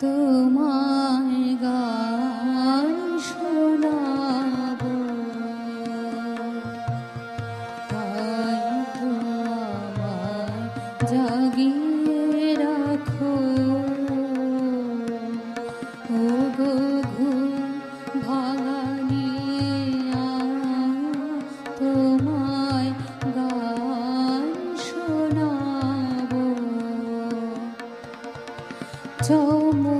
তোমার গান শোনাব। জাগিয়ে রাখো। ও গো told me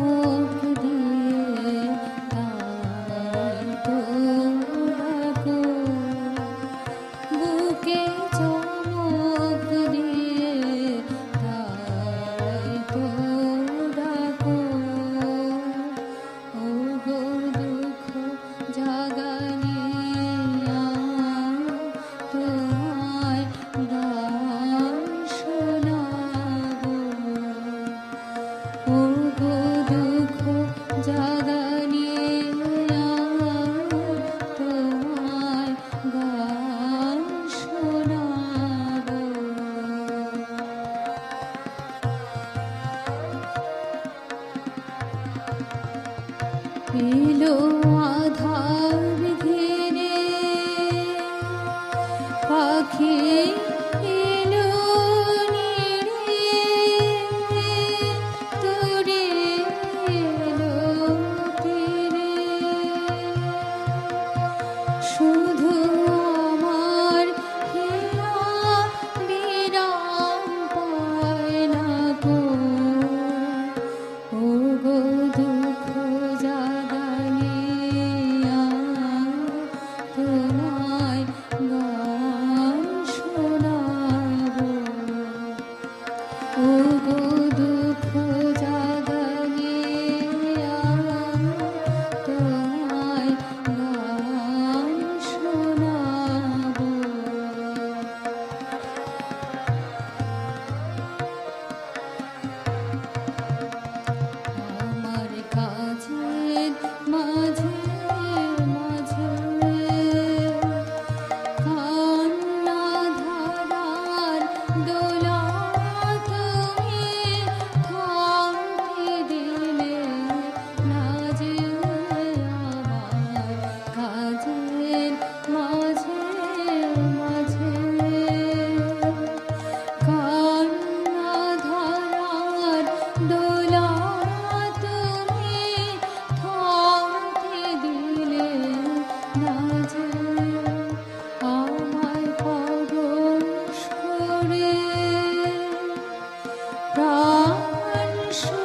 এলো আধার ঘেরে পাখি প্রাণ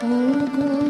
Oh, God.